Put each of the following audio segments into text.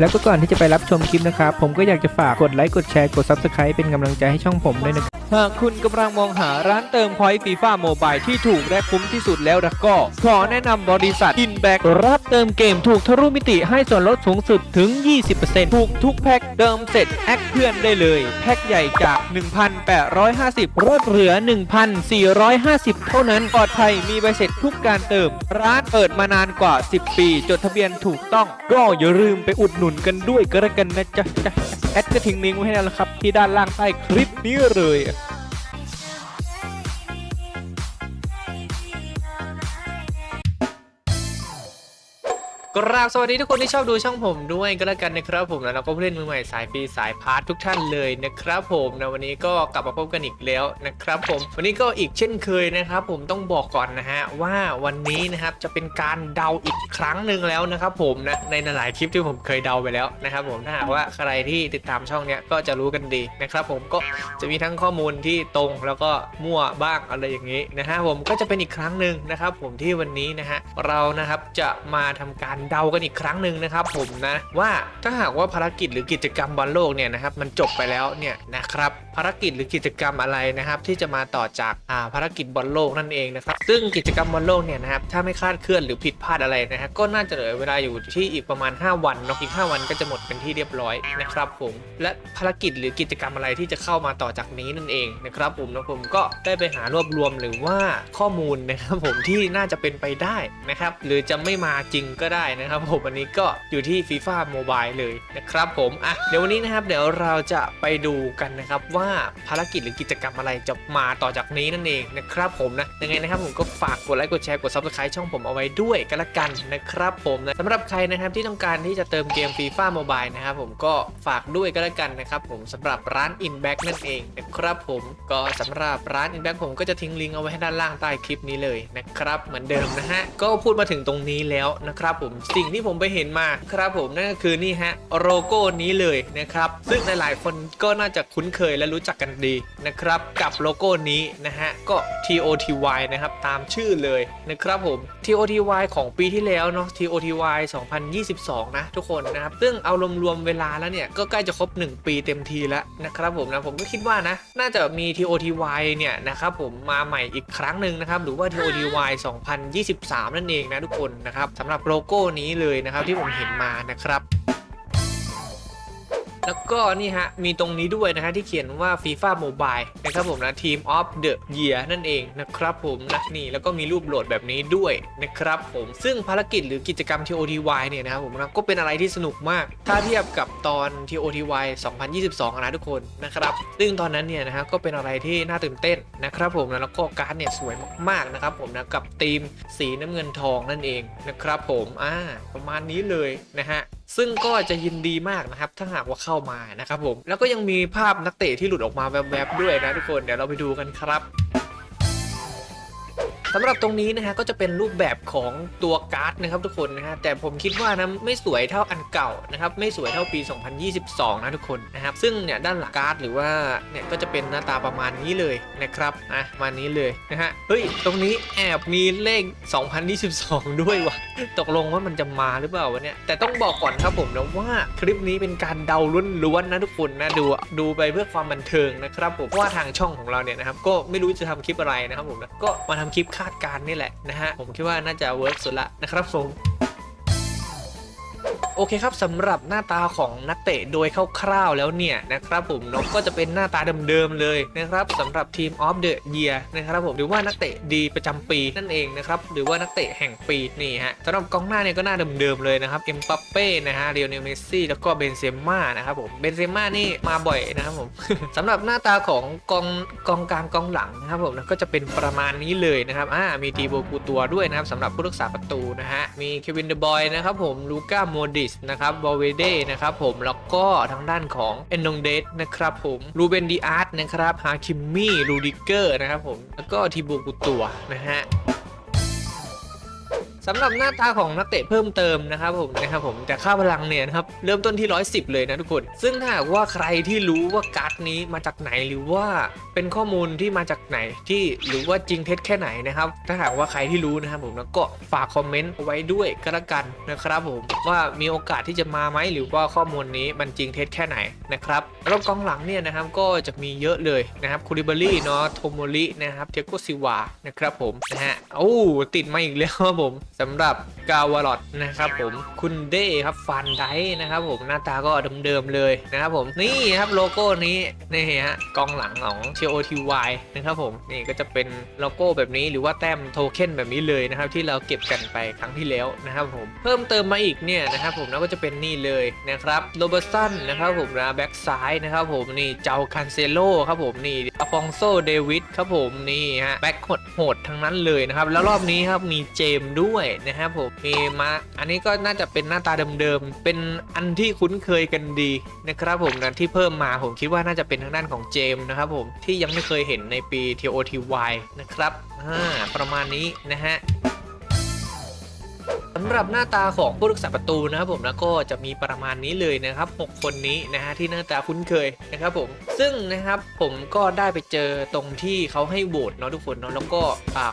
แล้วก็ก่อนที่จะไปรับชมคลิปนะครับ ผมก็อยากจะฝากกดไลค์กดแชร์กด Subscribe เป็นกำลังใจให้ช่องผมด้วยนะครับ หากคุณกำลังมองหาร้านเติมพอยต์ฟีฟ่าโมบายที่ถูกและคุ้มที่สุดแล้วละก็ ขอแนะนำบริษัทอินแบกรับเติมเกมถูกทะลุมิติให้ส่วนลดสูงสุดถึง 20%ถูกทุกแพ็คเติมเสร็จแอคเพื่อนได้เลย แพ็คใหญ่จาก 1,850ลดเหลือ 1,450 เท่านั้นปลอดภัยมีใบเสร็จทุกการเติม ร้านเปิดมานานกว่า 10 ปี จดทะเบียนถูกต้อง ก็อย่าลืมไปอุดหนุนกันด้วยก็แล้วกันนะจ๊ะจ๊ะ แอดจะทิ้งลิงก์ไว้ให้แล้วนะครับ ที่ด้านล่างใต้คลิปนี้เลย ราบสวัสดีทุกคนที่ชอบดูช่องผมด้วยก็แล้วกันนะครับผมแล้วเราก็ผู้เล่นมือใหม่สายฟรีสายพาร์ททุกท่านเลยนะครับผมนะวันนี้ก็กลับมาพบกันอีกแล้วนะครับผมวันนี้ก็อีกเช่นเคยนะครับผมต้องบอกก่อนนะฮะว่าวันนี้นะครับจะเป็นการเดาอีกครั้งหนึ่งแล้วนะครับผมนะในหลายคลิปที่ผมเคยเดาไปแล้วนะครับผมถ้าหากว่าใครที่ติดตามช่องเนี้ยก็จะรู้กันดีนะครับผมก็จะมีทั้งข้อมูลที่ตรงแล้วก็มั่วบ้างอะไรอย่างนี้นะฮะผมก็จะเป็นอีกครั้งหนึ่งนะครับผมที่วันนี้นะฮะเรานะครับจะมาทำการเดากันอีกครั้งหนึ่งนะครับผมนะว่าถ้าหากว่าภารกิจหรือกิจกรรมบอลโลกเนี่ยนะครับมันจบไปแล้วเนี่ยนะครับภารกิจหรือกิจกรรมอะไรนะครับที่จะมาต่อจากอ่าภารกิจบอลโลกนั่นเองนะครับซึ่งกิจกรรมบอลโลกเนี่ยนะครับถ้าไม่คลาดเคลื่อนหรือผิดพลาดอะไรนะฮะก็น่าจะเหลือเวลาอยู่ที่อีกประมาณ 5 วันเนาะอีก 5 วันก็จะหมดเป็นที่เรียบร้อยนะครับผมและภารกิจหรือกิจกรรมอะไรที่จะเข้ามาต่อจากนี้นั่นเองนะครับผมนะผมก็ได้ไปหารวบรวมหรือว่าข้อมูลนะครับผมที่น่าจะเป็นไปได้นะครับหรือจะไม่มาจริงก็ได้นะครับผมวันนี้ก็อยู่ที่ FIFA Mobile เลยนะครับผมอะเดี๋ยววันนี้นะครับเดี๋ยวเราจะไปดูกันนะครับว่าภารกิจหรือกิจกรรมอะไรจะมาต่อจากนี้นั่นเองนะครับผมนะยังไงนะครับผมก็ฝากกดไลค์กดแชร์กด Subscribe ช่องผมเอาไว้ด้วยกันละกันนะครับผมนะสำหรับใครนะครับที่ต้องการที่จะเติมเกม FIFA Mobile นะครับผมก็ฝากด้วยกันละกันนะครับผมสำหรับร้าน Inback นั่นเองนะครับผมก็สำหรับร้าน Inback ผมก็จะทิ้งลิงก์เอาไว้ให้ด้านล่างใต้คลิปนี้เลยนะครับเหมือนเดิมนะฮะก็พูดมาถึงตรงนี้แล้วนะครับผมสิ่งที่ผมไปเห็นมาครับผมนั่นก็คือนี่ฮะโลโก้นี้เลยนะครับ ซึ่งหลายๆคนก็น่าจะคุ้นเคยและรู้จักกันดีนะครับ กับโลโก้นี้นะฮะก็ TOTY นะครับตามชื่อเลยนะครับผม TOTY ของปีที่แล้วเนาะ TOTY 2022 นะทุกคนนะครับ ซึ่งเอารวมๆเวลาแล้วเนี่ยก็ใกล้จะครบ 1 ปีเต็มทีแล้วนะครับผมนะผมก็คิดว่านะ น่าจะมี TOTY เนี่ยนะครับผมมาใหม่อีกครั้งหนึ่งนะครับหรือว่า TOTY 2023 นั่นเองนะทุกคนนะครับสำหรับโลโก้นี้เลยนะครับที่ผมเห็นมานะครับ ก็นี่ฮะ มีตรงนี้ด้วยนะฮะที่เขียนว่า FIFA Mobile นะครับผมนะ Team of the Year นั่นเองนะครับผมนะนี่แล้วก็มีรูปโหลดแบบนี้ด้วยนะครับผมซึ่งภารกิจหรือกิจกรรม TOTY เนี่ยนะครับผมนะก็เป็นอะไรที่สนุกมาก ถ้าเทียบกับตอน TOTY 2022 นะทุกคนนะครับซึ่งตอนนั้นเนี่ยนะฮะก็เป็นอะไรที่น่าตื่นเต้นนะครับผมนะแล้วก็การ์ดเนี่ยสวยมากๆนะครับผมนะกับธีมสีน้ำเงินทองนั่นเองนะครับผมอ่าประมาณนี้เลยนะฮะ ซึ่งก็จะยินดีมากนะครับ ถ้าหากว่าเข้ามานะครับผม แล้วก็ยังมีภาพนักเตะที่หลุดออกมาแวบๆด้วยนะทุกคน เดี๋ยวเราไปดูกันครับ สำหรับตรงนี้นะฮะก็จะเป็นรูปแบบของตัวการ์ดนะครับทุกคนนะฮะแต่ผมคิดว่านะไม่สวยเท่าอันเก่านะครับไม่สวยเท่าปี 2022 นะทุกคนนะครับซึ่งเนี่ยด้านหลังการ์ดหรือว่าเนี่ยก็จะเป็นหน้าตาประมาณนี้เลยนะครับนะประมาณนี้เลยนะฮะเฮ้ยตรงนี้แอบมีเลข 2022 ด้วยวะตกลงว่ามันจะมาหรือเปล่าวะเนี่ยแต่ต้องบอกก่อนครับผมนะว่าคลิปนี้เป็นการเดาล้วนๆนะทุกคนนะดูดูไปเพื่อความบันเทิงนะครับผมเพราะว่าทางช่องของเราเนี่ยนะครับก็ไม่รู้จะทำคลิปอะไรนะครับผมนะก็มาทำคลิปาดการณ์นี่แหละนะฮะผมคิดว่าน่าจะเวิร์กสุดละนะครับผม โอเคครับสำหรับหน้าตาของนักเตะโดยคร่าวๆแล้วเนี่ยนะครับผมนาะก็จะเป็นหน้าตาเดิมๆเลยนะครับสำหรับทีมออฟเดอะเยียนะครับผมหรือว่านักเตะดีประจำปีนั่นเองนะครับหรือว่านักเตะแห่งปีนี่ฮะสำหรับกองหน้าเนี่ยก็หน้าเดิมๆเลยนะครับเอ็มบัปเป้นะฮะเรียวเนลเมสซี่แล้วก็เบนเซม่านะครับผมเบนเซม่านี่มาบ่อยนะครับผมสำหรับหน้าตาของกองกองกลางกองหลังนะครับผมก็จะเป็นประมาณนี้เลยนะครับอ่ามีทีโบกูตัวด้วยนะครับสำหรับผู้รักษาประตูนะฮะมีเควินเดบอยนะครับผมลูก้าโมดิสนะครับบอเวเดนะครับผมแล้วก็ทางด้านของเอนนงเดสนะครับผมรูเบนดีอาร์ตนะครับฮาคิมมี่รูดิเกอร์นะครับผมแล้วก็ทีโบกุตัวนะฮะ สำหรับหน้าตาของนักเตะเพิ่มเติมนะครับผมนะครับผมแต่ค่าพลังเนี่ยนะครับเริ่มต้นที่ 110 เลยนะทุกคน ซึ่งถ้าหากว่าใครที่รู้ว่าการ์ดนี้มาจากไหนหรือว่าเป็นข้อมูลที่มาจากไหนที่หรือว่าจริงเท็จแค่ไหนนะครับ ถ้าหากว่าใครที่รู้นะครับผมแล้วก็ฝากคอมเมนต์เอาไว้ด้วยก็แล้วกันนะครับผมว่ามีโอกาสที่จะมาไหมหรือว่าข้อมูลนี้มันจริงเท็จแค่ไหนนะครับรอบกองหลังเนี่ยนะครับก็จะมีเยอะเลยนะครับคูริบารี่เนาะโทโมรินะครับเทโกซิวานะครับผมนะฮะโอ้ติดมาอีกแล้วครับผมสำหรับกาวลอดนะครับผมคุณเด้ครับฟันไดนะครับผมหน้าตาก็เดิมๆเลยนะครับผมนี่ครับโลโก้นี้นี่ฮะกองหลังของ TOTY นะครับผมนี่ก็จะเป็นโลโก้แบบนี้หรือว่าแต้มโทเค็นแบบนี้เลยนะครับที่เราเก็บกันไปครั้งที่แล้วนะครับผมเพิ่มเติมมาอีกเนี่ยนะครับผมแล้วก็จะเป็นนี่เลยนะครับโรเบอร์สันนะครับผมนะแบ็กซ้ายนะครับผมนี่เจ้าคันเซโลครับผมนี่อฟองโซเดวิดครับผมนี่ฮะแบ็กโหดทั้งนั้นเลยนะครับแล้วรอบนี้ครับมีเจมด้วยนะครับผมมีมาอันนี้ก็น่าจะเป็นหน้าตาเดิมๆเป็นอันที่คุ้นเคยกันดีนะครับผมนะที่เพิ่มมาผมคิดว่าน่าจะเป็นทางด้านของเจมส์นะครับผมที่ยังไม่เคยเห็นในปี TOTY นะครับอ่าประมาณนี้นะฮะ สำหรับหน้าตาของผู้รักษาประตูนะครับผมแล้วก็จะมีประมาณนี้เลยนะครับ 6 คนนี้นะฮะที่หน้าตาคุ้นเคยนะครับผมซึ่งนะครับผมก็ได้ไปเจอตรงที่เขาให้โหวตเนาะทุกคนเนาะแล้วก็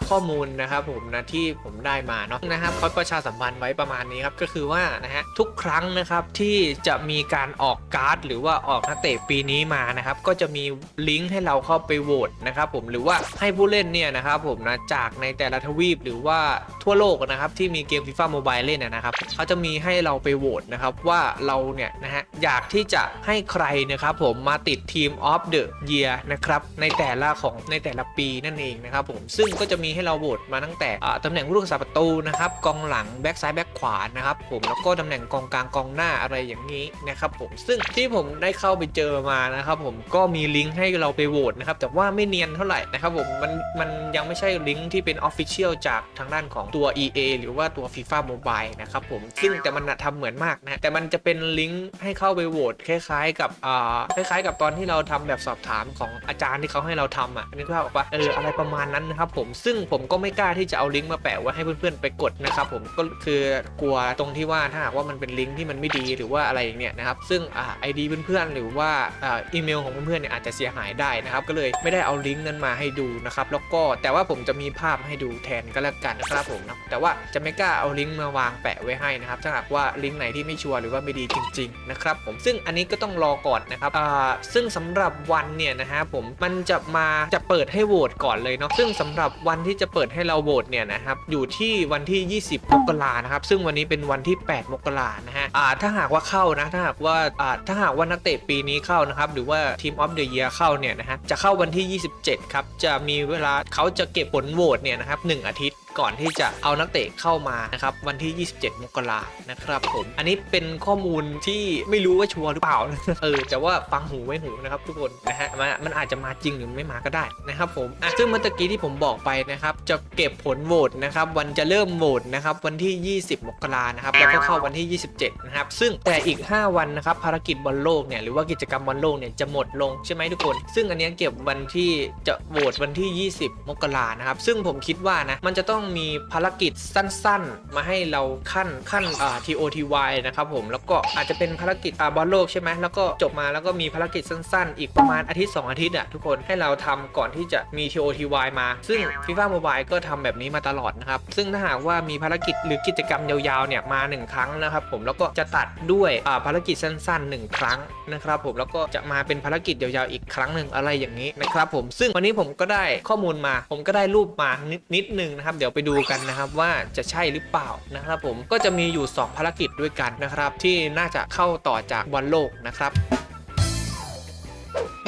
ข้อมูลนะครับผมนะที่ผมได้มาเนาะนะครับเขาประชาสัมพันธ์ไว้ประมาณนี้ครับก็คือว่านะฮะทุกครั้งนะครับที่จะมีการออกการ์ด หรือว่าออกนักเตะปีนี้มานะครับก็จะมีลิงก์ให้เราเข้าไปโหวตนะครับผมหรือว่าให้ผู้เล่นเนี่ยนะครับผมนะจากในแต่ละทวีปหรือว่าทั่วโลกนะครับที่มีเกมฟีฟ่าโมบายเล่นนะครับเขาจะมีให้เราไปโหวตนะครับว่าเราเนี่ยนะฮะอยากที่จะให้ใครนะครับผมมาติดทีมออฟเดอะเยียนะครับในแต่ละของในแต่ละปีนั่นเองนะครับผมซึ่งก็จะมีให้เราโหวตมาตั้งแต่ตำแหน่งผู้รักษาประตูนะครับกองหลังแบ็กซ้ายแบ็กขวานะครับผมแล้วก็ตำแหน่งกองกลางกองหน้าอะไรอย่างนี้นะครับผมซึ่งที่ผมได้เข้าไปเจอมานะครับผมก็มีลิงก์ให้เราไปโหวตนะครับแต่ว่าไม่เนียนเท่าไหร่นะครับผมมันมันยังไม่ใช่ลิงก์ที่เป็น Official จากทางด้านของตัว EA หรือว่าตัว FIFA Mobile นะครับผมซึ่งแต่มันนะทำเหมือนมากนะแต่มันจะเป็นลิงก์ให้เข้าไปโหวตคล้ายๆ กับอ่าคล้าย ๆ กับตอนที่เราทำแบบสอบถามของอาจารย์ที่เขาให้เราทำอะนึกภาพออกปะเอออะไรประมาณนั้นนะครับผมซึ่งผมก็ไม่กล้าที่จะเอาลิงก์มาแปะไว้ให้เพื่อนๆไปกดนะครับผมก็คือกลัวตรงที่ว่าถ้าหากว่ามันเป็นลิงก์ที่มันไม่ดีหรือว่าอะไรอย่างเนี้ยนะครับซึ่งอ่าไอดีเพื่อนๆหรือว่าอ่าอีเมลของเพื่อนๆเนี่ยอาจจะเสียหายได้นะครับก็เลยไม่ได้เอาลิงก์นั้นมาให้ดูนะครับแล้วก็แต่ว่าผมจะมีภาพให้ดูแทนก็แล้วกันนะครับผมนะแต่ว่าจะไม่กล้าเอาลิงก์มาวางแปะไว้ให้นะครับถ้าหากว่าลิงก์ไหนที่ไม่ชัวร์หรือว่าไม่ดีจริงๆนะครับผมซึ่งอันนี้ก็ต้องรอก่อนนะครับอ่าซึ่งสำหรับวันเนี่ยนะฮะผมมันจะมาจะเปิดให้โหวตก่อนเลยเนาะซึ่งสำหรับวันที่จะเปิดให้เราโหวตเนี่ยนะครับอยู่ที่วันที่ 20มกรานะครับซึ่งวันนี้เป็นวันที่ 8 มกรานะฮะอ่าถ้าหากว่าเข้านะถ้าหากว่าอ่าถ้าหากว่านักเตะปีนี้เข้านะครับหรือว่าทีมออฟเดอะเยียเข้าเนี่ยนะฮะจะเข้าวันที่ 27 ครับ จะมีเวลาเขาจะเก็บผลโหวตเนี่ยนะครับหนึ่งอาทิตย์ ก่อนที่จะเอานักเตะเข้ามานะครับวันที่ 27 มกรานะครับผม อันนี้เป็นข้อมูลที่ไม่รู้ว่าชัวร์หรือเปล่าเออแต่ว่าฟังหูไว้หูนะครับทุกคนนะฮะมันมันอาจจะมาจริงหรือไม่มาก็ได้นะครับผมอะซึ่งเมื่อตะกี้ที่ผมบอกไปนะครับจะเก็บผลโหวตนะครับวันจะเริ่มโหวตนะครับวันที่ 20 มกรานะครับแล้วก็เข้าวันที่ 27 นะครับ ซึ่งแต่อีก 5 วันนะครับภารกิจบอลโลกเนี่ยหรือว่ากิจกรรมบอลโลกเนี่ยจะหมดลงใช่ไหมทุกคน ซึ่งอันเนี้ยเก็บวันที่จะโหวตวันที่ 20 มกรานะครับซึ่งผมคิดว่านะมันจะต้องมีภารกิจสั้นๆ มาให้เราขั้นขั้นอ่า TOTY นะครับผมแล้วก็อาจจะเป็นภารกิจอ่าบอลโลกใช่ไหมแล้วก็จบมาแล้วก็มีภารกิจสั้นๆ อีกประมาณอาทิตย์ 2 อาทิตย์อะทุกคนให้เราทำก่อนที่จะมี TOTY มา ซึ่ง FIFA Mobile ก็ทำแบบนี้มาตลอดนะครับ ซึ่งถ้าหากว่ามีภารกิจหรือกิจกรรมยาวๆเนี่ยมา 1 ครั้งนะครับผมแล้วก็จะตัดด้วยอ่าภารกิจสั้น ๆ 1 ครั้งนะครับผมแล้วก็จะมาเป็นภารกิจยาวๆอีกครั้งหนึ่งอะไรอย่างนี้นะครับผมซึ่งวันนี้ผมก็ได้ข้อมูลมา ผมก็ได้รูปมานิดนิดนึงนะครับเดี๋ยวไปดูกันนะครับว่าจะใช่หรือเปล่านะครับผมก็จะมีอยู่ 2 ภารกิจด้วยกันนะครับที่น่าจะเข้าต่อจากบอลโลกนะครับ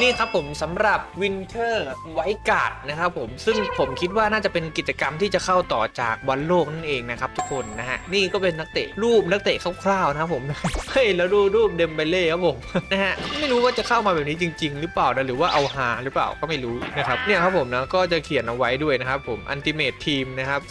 นี่ครับผมสำหรับวินเทอร์ไวการ์ดนะครับผมซึ่งผมคิดว่าน่าจะเป็นกิจกรรมที่จะเข้าต่อจากบอลโลกนั่นเองนะครับทุกคนนะฮะนี่ก็เป็นนักเตะรูปนักเตะคร่าวๆนะครับผม เฮ้ยแล้วดูรูปเดมเบเล่ครับผมนะฮะไม่รู้ว่าจะเข้ามาแบบนี้จริง ๆ หรือเปล่านะหรือว่าเอาฮาหรือเปล่าก็ไม่รู้นะครับเนี่ยครับผมนะก็จะเขียนเอาไว้ด้วยนะครับผมอันติเมททีมนะครับ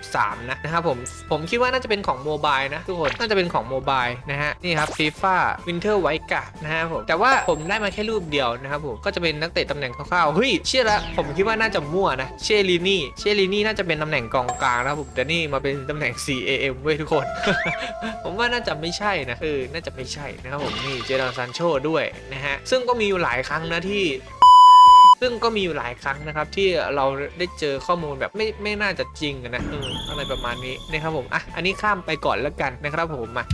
2023 นะนะครับผมผมคิดว่าน่าจะเป็นของโมบายนะทุกคนน่าจะเป็นของโมบายนะฮะนี่ครับฟีฟ่าวินเทอร์ไวการ์ดนะฮะผมแต่ว่าผมได้มาแค่รูปเดียวนะครับผมก็จะเป็นนักเตะตำแหน่งคร่าวๆเฮ้ยเชื่อละผมคิดว่าน่าจะมั่วนะเชลินี่เชลินี่น่าจะเป็นตำแหน่งกองกลางนะครับผมแต่นี่มาเป็นตำแหน่ง CAM เว้ยทุกคน ผมว่าน่าจะไม่ใช่นะเออน่าจะไม่ใช่นะครับผมนี่เจดอนซานโชด้วยนะฮะซึ่งก็มีอยู่หลายครั้งนะที่ซึ่งก็มีอยู่หลายครั้งนะครับที่เราได้เจอข้อมูลแบบไม่ไม่น่าจะจริงนะเอออะไรประมาณนี้นะครับผมอะอันนี้ข้ามไปก่อนแล้วกันนะครับผมมา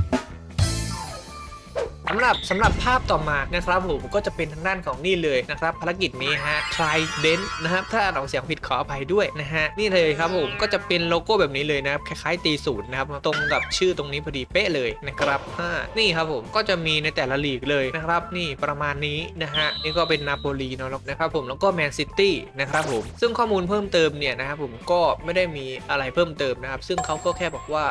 สำหรับสำหรับภาพต่อมานะครับผมก็จะเป็นทางด้านของนี่เลยนะครับภารกิจนี้ฮะ Trident นะครับถ้าเราเสียงผิดขออภัยด้วยนะฮะนี่เลยครับผมก็จะเป็นโลโก้แบบนี้เลยนะครับคล้ายๆตีศูนย์นะครับตรงกับชื่อตรงนี้พอดีเป๊ะเลยนะครับอ่านี่ครับผมก็จะมีในแต่ละลีกเลยนะครับ นี่ประมาณนี้นะฮะนี่ก็เป็นนาโปลีเนาะนะครับผมแล้วก็แมนซิตี้นะครับผมซึ่งข้อมูลเพิ่มเติมเนี่ยนะครับผมก็ไม่ได้มีอะไรเพิ่มเติมนะครับ ซึ่งเขาก็แค่บอกว่า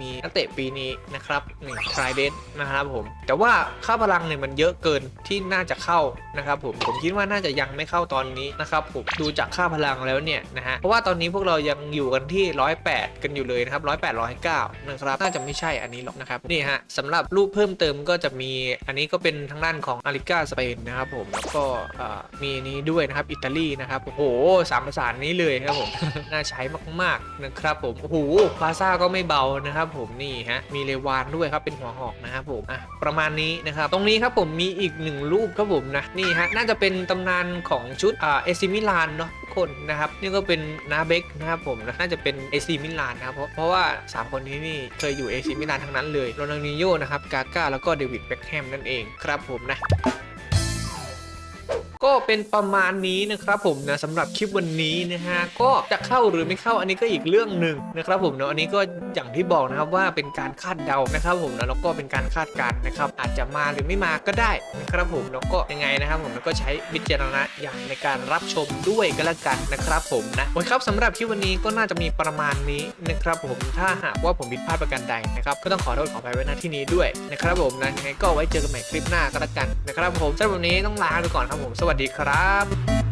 มีนักเตะปีนี้นะครับนี่ Trident นะครับผมแต่ว่าค่าพลังเนี่ยมันเยอะเกินที่น่าจะเข้านะครับผมผมคิดว่าน่าจะยังไม่เข้าตอนนี้นะครับผมดูจากค่าพลังแล้วเนี่ยนะฮะเพราะว่าตอนนี้พวกเรายังอยู่กันที่ 108 กันอยู่เลยนะครับ108 109นะครับน่าจะไม่ใช่อันนี้หรอกนะครับนี่ฮะสำหรับรูปเพิ่มเติมก็จะมีอันนี้ก็เป็นทางด้านของอาริกาสเปนนะครับผมแล้วก็มีอันนี้ด้วยนะครับอิตาลีนะครับโอ้โหสามภาษานี้เลยครับผมน่าใช้มากๆนะครับผมโอ้โหพาซ่าก็ไม่เบานะครับผมนี่ฮะมีเลวานด้วยครับเป็นหัวหอกนะครับผมอะประมาณนี้นะครับ ตรงนี้ครับผมมีอีกหนึ่งรูปครับผมนะนี่ฮะน่าจะเป็นตำนานของชุดอ่าเอซิมิลานเนาะทุกคนนะครับนี่ก็เป็นนาเบกนะครับผมนะน่าจะเป็นเอซิมิลานนะครับเพราะเพราะว่า 3 คนนี้นี่เคยอยู่เอซิมิลานทั้งนั้นเลยโรนัลดิโญ่นะครับกาก้าแล้วก็เดวิดเบ็คแฮมนั่นเองครับผมนะ ก็เป็นประมาณนี้นะครับผมนะสำหรับคลิปวันนี้นะฮะก็จะเข้าหรือไม่เข้าอันนี้ก็อีกเรื่องหนึ่งนะครับผมเนาะอันนี้ก็อย่างที่บอกนะครับว่าเป็นการคาดเดานะครับผมนะแล้วก็เป็นการคาดการณ์นะครับอาจจะมาหรือไม่มาก็ได้นะครับผมแล้วก็ยังไงนะครับผมแล้วก็ใช้วิจารณญาณในการรับชมด้วยก็แล้วกันนะครับผมนะโอเคครับสำหรับคลิปวันนี้ก็น่าจะมีประมาณนี้นะครับผมถ้าหากว่าผมผิดพลาดประการใดนะครับก็ต้องขอโทษขออภัยไว้ณที่นี้ด้วยนะครับผมนะยังไงก็ไว้เจอกันใหม่คลิปหน้าก็แล้วกันนะครับผมสำหรับวันนี้ต้องลาไปก่อนครับผมสวัสดีครับ